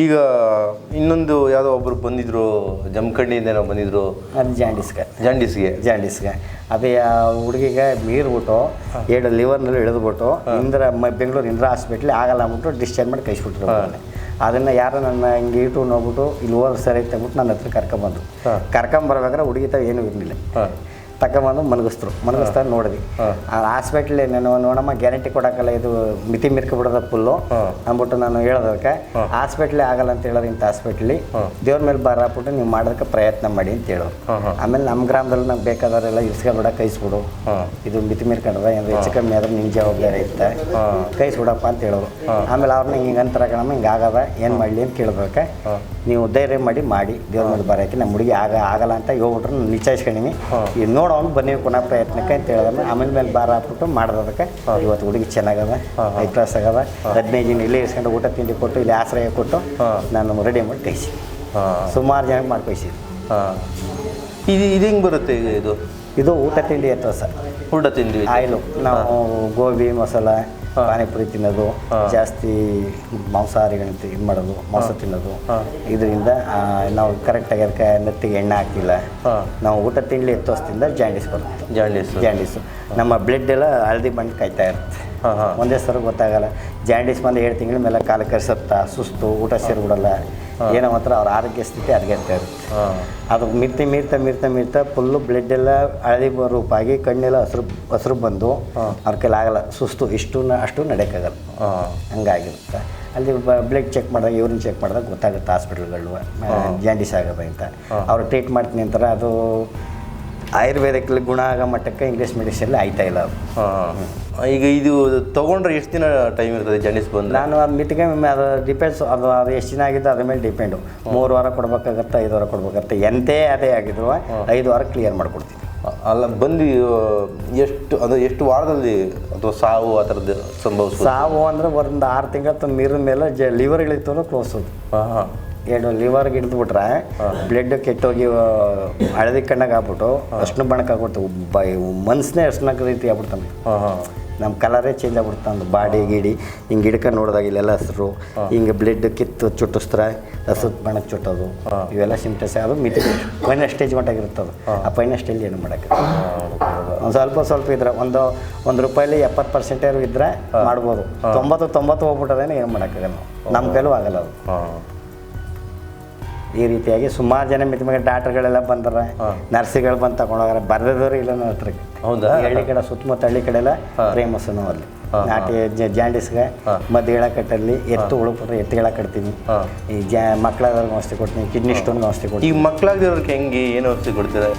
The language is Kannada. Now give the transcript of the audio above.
ಈಗ ಇನ್ನೊಂದು ಯಾವುದೋ ಒಬ್ರು ಬಂದಿದ್ರು ಜಮಖಂಡಿಯಿಂದ ಏನೋ ಬಂದಿದ್ರು. ಅದು ಜಾಂಡಿಸ್ಗೆ ಜಾಂಡಿಸ್ಗೆ ಜಾಂಡಿಸ್ಗೆ ಅದೇ ಆ ಹುಡುಗಿಗೆ ಮೀರ್ಬಿಟ್ಟು ಎರಡು ಲಿವರ್ನಲ್ಲಿ ಇಳಿದ್ಬಿಟ್ಟು ಇಂದ್ರ ಮ ಬೆಂಗಳೂರು ಇಂದ್ರ ಹಾಸ್ಪಿಟ್ಲ್ ಆಗಲ್ಲ ಅಂದ್ಬಿಟ್ಟು ಡಿಸ್ಚಾರ್ಜ್ ಮಾಡಿ ಕಳಿಸ್ಬಿಟ್ರು ಅದನ್ನು ಯಾರೋ ನನ್ನ ಹಿಂಗೆ ಇಟ್ಟು ನೋಡ್ಬಿಟ್ಟು ಇಲ್ಲಿ ಹೋದ್ರೆ ಸರಿ ಅಂತ ಅಂದ್ಬಿಟ್ಟು ನನ್ನ ಹತ್ರ ಕರ್ಕೊಂಬಂದು ಕರ್ಕೊಂಬರ್ಬೇಕಾದ್ರೆ ಹುಡುಗಿ ತಾವು ಏನೂ ಇರಲಿಲ್ಲ. ತಗೊಂಬಂದು ಮಲಗಿಸ್ತರು ಮಲಗಿಸ್ತಾ ನೋಡಿದ್ವಿ. ಆ ಹಾಸ್ಪಿಟ್ಲ್ ನಾನು ನೋಡಮ್ಮ ಗ್ಯಾರಂಟಿ ಕೊಡೋಕ್ಕಲ್ಲ ಇದು ಮಿತಿ ಮಿರ್ಕೊಬಿಡೋದ ಫುಲ್ಲು ಅಂದ್ಬಿಟ್ಟು ನಾನು ಹೇಳೋದಕ್ಕೆ ಹಾಸ್ಪಿಟ್ಲೇ ಆಗಲ್ಲ ಅಂತ ಹೇಳೋದು ಇಂಥ ಹಾಸ್ಪಿಟ್ಲಿ ದೇವ್ರ ಮೇಲೆ ಬಾರ ಹಾಕ್ಬಿಟ್ಟು ನೀವು ಮಾಡೋದಕ್ಕೆ ಪ್ರಯತ್ನ ಮಾಡಿ ಅಂತ ಹೇಳೋರು. ಆಮೇಲೆ ನಮ್ಮ ಗ್ರಾಮದಲ್ಲಿ ನಮ್ಗೆ ಬೇಕಾದವರೆಲ್ಲ ಇಸ್ಕೊಬೇಡ ಕೈಸ್ಬಿಡು. ಇದು ಮಿತಿ ಮೀರ್ಕೊಂಡ್ರೆ ಏನಾದ್ರು ಹೆಚ್ಚು ಕಮ್ಮಿ ಆದ್ರೆ ನಿನ್ನ ಜವಾಬ್ದಾರಿ ಇರುತ್ತೆ. ಕೈಸ್ಬಿಡಪ್ಪ ಅಂತ ಹೇಳೋರು. ಆಮೇಲೆ ಅವ್ರನ್ನ ಹಿಂಗೆ ಅಂತಾರ ಕಣಮ್ಮ ಹಿಂಗೆ ಆಗದ ಏನು ಮಾಡಲಿ? ಅಂತ ಕೇಳಬೇಕೆ ನೀವು ಧೈರ್ಯ ಮಾಡಿ ಮಾಡಿ. ದೇವ್ರ ಮೇಲೆ ಬರೋಕೆ ನಮ್ಮ ಹುಡುಗಿ ಆಗ ಆಗಲ್ಲ ಅಂತ ಹೇಳ್ಬಿಟ್ರು ನಾನು ಇದು ಈಗ ನೋಡೋನು ಬನ್ನಿ ಪುನಃ ಪ್ರಯತ್ನಕ್ಕೆ ಅಂತ ಹೇಳಿದ್ರೆ ಆಮೇಲೆ ಮೇಲೆ ಬಾರ ಹಾಕ್ಬಿಟ್ಟು ಅದಕ್ಕೆ. ಇವತ್ತು ಹುಡುಗಿ ಚೆನ್ನಾಗದ ಹೈ ಕ್ಲಾಸ್ ಆಗದ. ಹದಿನೈದು ದಿನ ಇಲ್ಲೇ ಇಸ್ಕೊಂಡು ಊಟ ತಿಂಡಿ ಕೊಟ್ಟು ಇಲ್ಲಿ ಆಶ್ರಯ ಕೊಟ್ಟು ನಾನು ರೆಡಿ ಮಾಡಿ ಕಳಿಸಿ. ಸುಮಾರು ಜನಕ್ಕೆ ಮಾಡಿ ಕಳಿಸಿ ಇದು ಇದು ಹೆಂಗೆ ಬರುತ್ತೆ ಇದು? ಇದು ಊಟ ತಿಂಡಿ ಅಥವಾ ಸರ್? ಊಟ ತಿಂಡಿ. ಆಯಿಲು ನಾವು ಗೋಬಿ ಮಸಾಲ ಪಾನಿಪುರಿ ತಿನ್ನೋದು ಜಾಸ್ತಿ ಮಾಂಸಾಹಾರಿಗಳನ್ನ ಇದು ಮಾಡೋದು ಮಾಂಸ ತಿನ್ನೋದು. ಇದರಿಂದ ನಾವು ಕರೆಕ್ಟಾಗಿ ಅದಕ್ಕೆ ನೆತ್ತಿಗೆ ಎಣ್ಣೆ ಹಾಕಿಲ್ಲ. ನಾವು ಊಟ ತಿಂಡಿ ಎತ್ತೋಸ್ತಿಂದ ಜಾಂಡೀಸ್ ಬರುತ್ತೆ. ಜಾಂಡೀಸ್ ಜಾಂಡೀಸು ನಮ್ಮ ಬ್ಲಡ್ ಎಲ್ಲ ಹಳದಿ ಬಣ್ಣ ಕಾಯ್ತಾ ಇರುತ್ತೆ. ಒಂದೇ ಸಲ ಗೊತ್ತಾಗಲ್ಲ. ಜಾಂಡಿಸ್ ಬಂದು ಏಳು ತಿಂಗಳ ಮೇಲೆ ಕಾಲ ಕರೆಸತ್ತ ಸುಸ್ತು ಊಟ ಸೇರ್ಬಿಡಲ್ಲ. ಏನೋ ಮಾತ್ರ ಅವ್ರ ಆರೋಗ್ಯ ಸ್ಥಿತಿ ಹದಗೆಡ್ತಾ ಇರುತ್ತೆ. ಅದು ಮಿರ್ತಿ ಮೀರ್ತಾ ಮೀರ್ತಾ ಮೀರ್ತಾ ಫುಲ್ಲು ಬ್ಲಡ್ ಎಲ್ಲ ಹಳದಿ ರೂಪಾಗಿ ಕಣ್ಣೆಲ್ಲ ಹಸಿರು ಹಸಿರು ಬಂದು ಅವ್ರ ಕೈಲಿ ಆಗಲ್ಲ. ಸುಸ್ತು ಇಷ್ಟು ಅಷ್ಟು ನಡೆಯೋಕ್ಕಾಗಲ್ಲ. ಹಂಗಾಗಿರುತ್ತೆ. ಅಲ್ಲಿ ಬ್ಲಡ್ ಚೆಕ್ ಮಾಡಿದಾಗ ಇವ್ರನ್ನ ಚೆಕ್ ಮಾಡಿದಾಗ ಗೊತ್ತಾಗುತ್ತೆ ಹಾಸ್ಪಿಟ್ಲ್ಗಳು ಜಾಂಡಿಸ್ ಆಗೋದು ಅಂತ. ಅವ್ರು ಟ್ರೀಟ್ ಮಾಡ್ತೀನಿ ಅಂತಾರೆ ಅದು ಆಯುರ್ವೇದಕ್ಕೆ ಗುಣ ಆಗೋ ಮಟ್ಟಕ್ಕೆ ಇಂಗ್ಲೀಷ್ ಮೆಡಿಸಿನ್ ಆಯ್ತಾ ಇಲ್ಲ ಈಗ ಇದು ತಗೊಂಡ್ರೆ ಎಷ್ಟು ದಿನ ಟೈಮ್ ಇರ್ತದೆ ಜನಿಸ್ ಬಂದು ನಾನು ಅದು ಮಿತಿಗೆ ಅದು ಡಿಪೆಂಡ್ಸ್ ಅದು ಅದು ಎಷ್ಟು ದಿನ ಆಗಿದ್ದು ಅದ್ರ ಮೇಲೆ ಡಿಪೆಂಡು ಮೂರು ವಾರ ಕೊಡ್ಬೇಕಾಗತ್ತೆ ಐದು ವಾರ ಕೊಡ್ಬೇಕಾಗತ್ತೆ. ಎಂತೇ ಅದೇ ಆಗಿದ್ರು ಐದು ವಾರ ಕ್ಲಿಯರ್ ಮಾಡ್ಕೊಡ್ತೀನಿ. ಅಲ್ಲ ಬಂದು ಎಷ್ಟು ಅಂದರೆ ಎಷ್ಟು ವಾರದಲ್ಲಿ ಅಥವಾ ಸಾವು ಆ ಥರದ್ದು ಸಂಭವ ಸಾವು ಅಂದ್ರೆ ಒಂದು ಆರು ತಿಂಗಳ ನೀರಿನ ಮೇಲೆ ಜ ಲಿವರ್ಗಳಿತ್ತು ಕ್ಲೋಸ್ ಹಾಂ ಹಾಂ. ಎರಡು ಲಿವರ್ಗೆ ಹಿಡಿದು ಬಿಟ್ರೆ ಬ್ಲಡ್ ಕೆಟ್ಟೋಗಿ ಹಳದಿ ಕಣ್ಣಾಗ ಆಗ್ಬಿಟ್ಟು ಅಷ್ಟು ಬಣ್ಣಕ್ಕೆ ಆಗ್ಬಿಡ್ತು. ಬೈ ಮನ್ಸನ್ನೇ ಅಷ್ಟು ರೀತಿ ಆಗ್ಬಿಡ್ತಾನೆ. ನಮ್ಮ ಕಲರೇ ಚೇಂಜ್ ಆಗ್ಬಿಡ್ತು ಒಂದು ಬಾಡಿ ಗಿಡಿ. ಹಿಂಗೆ ಹಿಡ್ಕೊಂಡು ನೋಡಿದಾಗ ಇಲ್ಲೆಲ್ಲ ಹಸಿರು. ಹಿಂಗೆ ಬ್ಲಡ್ ಕಿತ್ತು ಚುಟ್ಟಿಸ್ತಾರೆ ಹಸಿರು ಬಣ್ಣಕ್ಕೆ ಚುಟ್ಟೋದು. ಇವೆಲ್ಲ ಸಿಂಪ್ಟಮ್ಸ್ ಅದು ಮಿತಿ ಫೈನಲ್ ಸ್ಟೇಜ್ ಮಟ್ಟಾಗಿರುತ್ತೆ ಅದು ಆ ಫೈನಲ್ ಸ್ಟೇಜ್ ಏನು ಮಾಡೋಕ್ಕೆ? ಒಂದು ಸ್ವಲ್ಪ ಸ್ವಲ್ಪ ಇದ್ರೆ ಒಂದು ಒಂದು ರೂಪಾಯಲ್ಲಿ ಎಪ್ಪತ್ತು ಪರ್ಸೆಂಟೇರು ಇದ್ರೆ ಮಾಡ್ಬೋದು. ತೊಂಬತ್ತು ತೊಂಬತ್ತು ಹೋಗ್ಬಿಟ್ಟದೇನೆ ಏನು ಮಾಡೋಕ್ಕಾಗಲ್ಲ. ನಮ್ಮ ಕೈಲೂ ಆಗಲ್ಲ ಅದು. ಈ ರೀತಿಯಾಗಿ ಸುಮಾರು ಜನ ಮಿತಿ ಮೇಲೆ ಡಾಕ್ಟರ್ಗಳೆಲ್ಲ ಬಂದ್ರೆ ನರ್ಸಿಗಳು ಬಂದು ತಗೊಂಡೋಗ್ರೆ ಬರ್ದದವ್ರು ಇಲ್ಲ ನನ್ನ ಹತ್ರಕ್ಕೆ. ಹೌದಾ? ಈ ಹಳ್ಳಿ ಕಡೆ ಸುತ್ತಮುತ್ತ ಹಳ್ಳಿ ಕಡೆ ಎಲ್ಲ ಫೇಮಸ್ಸು ಅಲ್ಲಿ. ನಾಟಿ ಜಾಂಡಿಸ್ಗೆ ಮದ್ದು ಕಟ್ಟಲ್ಲಿ ಎತ್ತು ಉಳುಕ್ಬಿಟ್ರೆ ಎತ್ತು ಕಟ್ತೀನಿ ಈ ಜಾ ಮಕ್ಕಳಾದವ್ರಿಗೆ ಔಷಧಿ ಕೊಡ್ತೀನಿ ಕಿಡ್ನಿ ಸ್ಟೋನ್ಗೆ ಔಷಧಿ ಕೊಡ್ತೀನಿ ಈ ಮಕ್ಕಳಾಗಿರೋರ್ಗೆ ಹೆಂಗೆ ಏನು ಔಷಧಿ ಕೊಡ್ತೀರಾ?